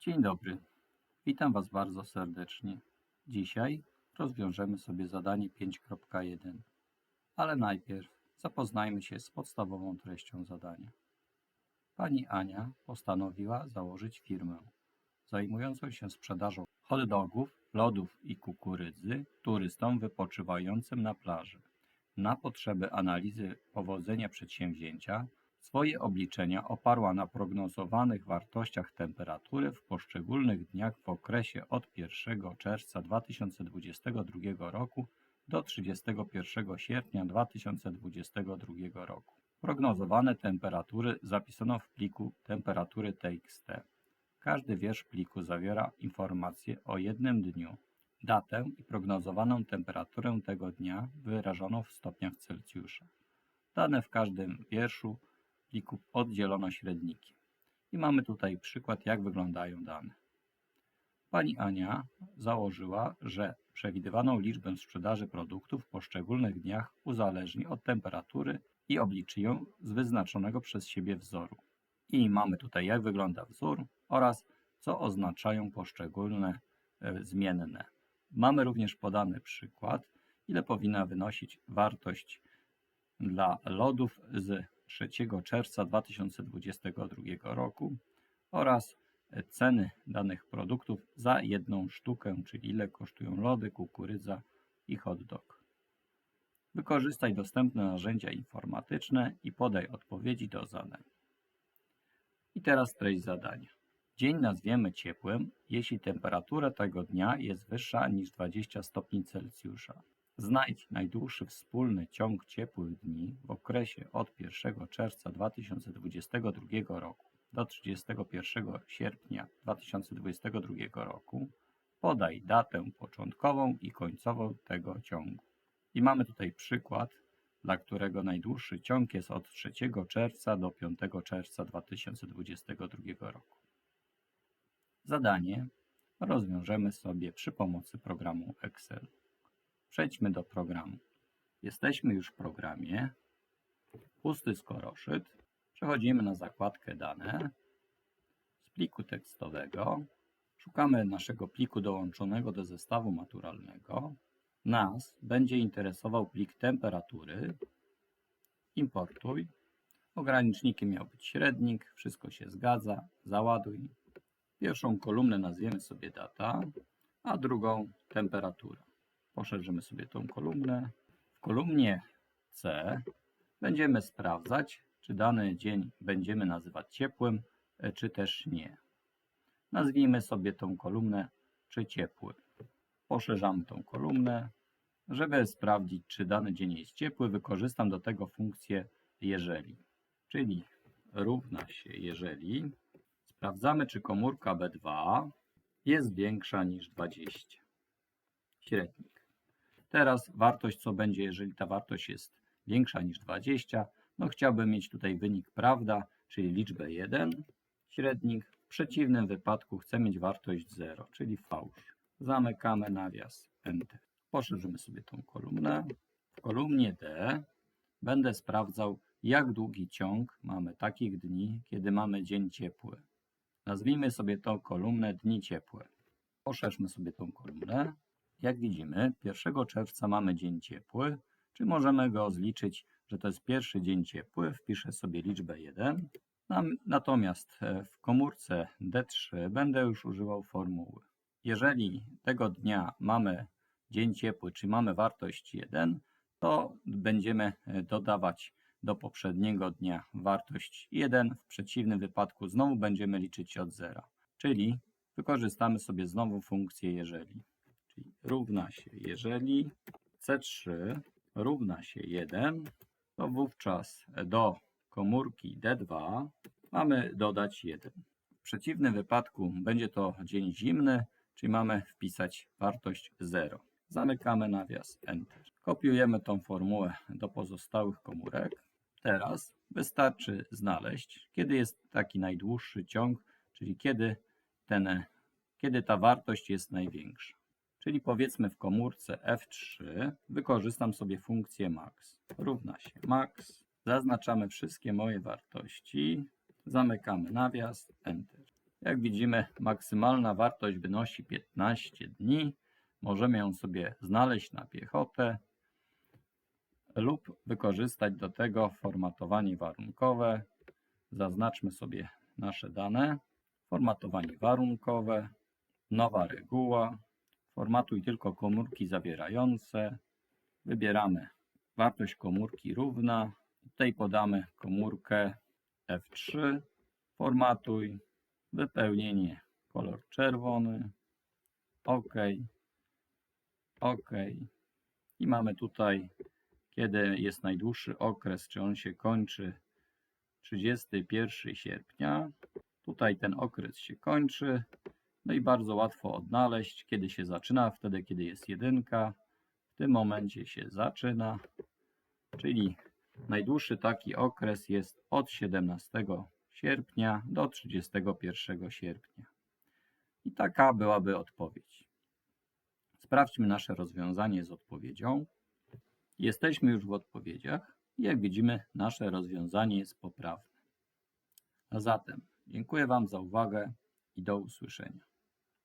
Dzień dobry. Witam Was bardzo serdecznie. Dzisiaj rozwiążemy sobie zadanie 5.1. Ale najpierw zapoznajmy się z podstawową treścią zadania. Pani Ania postanowiła założyć firmę zajmującą się sprzedażą hot dogów, lodów i kukurydzy turystom wypoczywającym na plaży. Na potrzeby analizy powodzenia przedsięwzięcia swoje obliczenia oparła na prognozowanych wartościach temperatury w poszczególnych dniach w okresie od 1 czerwca 2022 roku do 31 sierpnia 2022 roku. Prognozowane temperatury zapisano w pliku temperatury TXT. Każdy wiersz pliku zawiera informacje o jednym dniu, datę i prognozowaną temperaturę tego dnia wyrażoną w stopniach Celsjusza. Dane w każdym wierszu pliku oddzielono średnikiem. I mamy tutaj przykład, jak wyglądają dane. Pani Ania założyła, że przewidywaną liczbę sprzedaży produktów w poszczególnych dniach uzależni od temperatury i obliczy ją z wyznaczonego przez siebie wzoru. I mamy tutaj, jak wygląda wzór oraz co oznaczają poszczególne e, zmienne. Mamy również podany przykład, ile powinna wynosić wartość dla lodów z 3 czerwca 2022 roku oraz ceny danych produktów za jedną sztukę, czyli ile kosztują lody, kukurydza i hot dog. Wykorzystaj dostępne narzędzia informatyczne i podaj odpowiedzi do zadań. I teraz treść zadania. Dzień nazwiemy ciepłym, jeśli temperatura tego dnia jest wyższa niż 20 stopni Celsjusza. Znajdź najdłuższy wspólny ciąg ciepłych dni w okresie od 1 czerwca 2022 roku do 31 sierpnia 2022 roku. Podaj datę początkową i końcową tego ciągu. I mamy tutaj przykład, dla którego najdłuższy ciąg jest od 3 czerwca do 5 czerwca 2022 roku. Zadanie rozwiążemy sobie przy pomocy programu Excel. Przejdźmy do programu. Jesteśmy już w programie. Pusty skoroszyt. Przechodzimy na zakładkę dane. Z pliku tekstowego szukamy naszego pliku dołączonego do zestawu maturalnego. Nas będzie interesował plik temperatury. Importuj. Ogranicznikiem miał być średnik. Wszystko się zgadza. Załaduj. Pierwszą kolumnę nazwiemy sobie data, a drugą temperatura. Poszerzymy sobie tą kolumnę. W kolumnie C będziemy sprawdzać, czy dany dzień będziemy nazywać ciepłym, e, czy też nie. Nazwijmy sobie tą kolumnę, czy ciepły. Poszerzamy tą kolumnę. Żeby sprawdzić, czy dany dzień jest ciepły, wykorzystam do tego funkcję jeżeli. Czyli równa się jeżeli. Sprawdzamy, czy komórka B2 jest większa niż 20. Średnik. Teraz wartość, co będzie, jeżeli ta wartość jest większa niż 20, no chciałbym mieć tutaj wynik prawda, czyli liczbę 1, średnik. W przeciwnym wypadku chcę mieć wartość 0, czyli fałsz. Zamykamy nawias, Enter. Poszerzymy sobie tą kolumnę. W kolumnie D będę sprawdzał, jak długi ciąg mamy takich dni, kiedy mamy dzień ciepły. Nazwijmy sobie tą kolumnę dni ciepłe. Poszerzmy sobie tą kolumnę. Jak widzimy, 1 czerwca mamy dzień ciepły, czy możemy go zliczyć, że to jest pierwszy dzień ciepły. Wpiszę sobie liczbę 1. Natomiast e, w komórce D3 będę już używał formuły. Jeżeli tego dnia mamy dzień ciepły, czy mamy wartość 1, to będziemy e, dodawać do poprzedniego dnia wartość 1. W przeciwnym wypadku znowu będziemy liczyć od 0. Czyli wykorzystamy sobie znowu funkcję jeżeli. Równa się jeżeli C3 równa się 1, to wówczas do komórki D2 mamy dodać 1. W przeciwnym wypadku będzie to dzień zimny, czyli mamy wpisać wartość 0. Zamykamy nawias Enter. Kopiujemy tą formułę do pozostałych komórek. Teraz wystarczy znaleźć, kiedy jest taki najdłuższy ciąg, czyli kiedy, ten, kiedy ta wartość jest największa. Czyli powiedzmy w komórce F3 wykorzystam sobie funkcję max. Równa się max. Zaznaczamy wszystkie moje wartości. Zamykamy nawias, Enter. Jak widzimy, maksymalna wartość wynosi 15 dni. Możemy ją sobie znaleźć na piechotę lub wykorzystać do tego formatowanie warunkowe. Zaznaczmy sobie nasze dane. Formatowanie warunkowe, nowa reguła. Formatuj tylko komórki zawierające. Wybieramy wartość komórki równa. Tutaj podamy komórkę F3. Formatuj. Wypełnienie kolor czerwony. OK. OK. I mamy tutaj, kiedy jest najdłuższy okres, czy on się kończy 31 sierpnia. Tutaj ten okres się kończy. No i bardzo łatwo odnaleźć, kiedy się zaczyna, wtedy kiedy jest jedynka. W tym momencie się zaczyna, czyli najdłuższy taki okres jest od 17 sierpnia do 31 sierpnia. I taka byłaby odpowiedź. Sprawdźmy nasze rozwiązanie z odpowiedzią. Jesteśmy już w odpowiedziach jak widzimy, nasze rozwiązanie jest poprawne. A zatem dziękuję Wam za uwagę i do usłyszenia.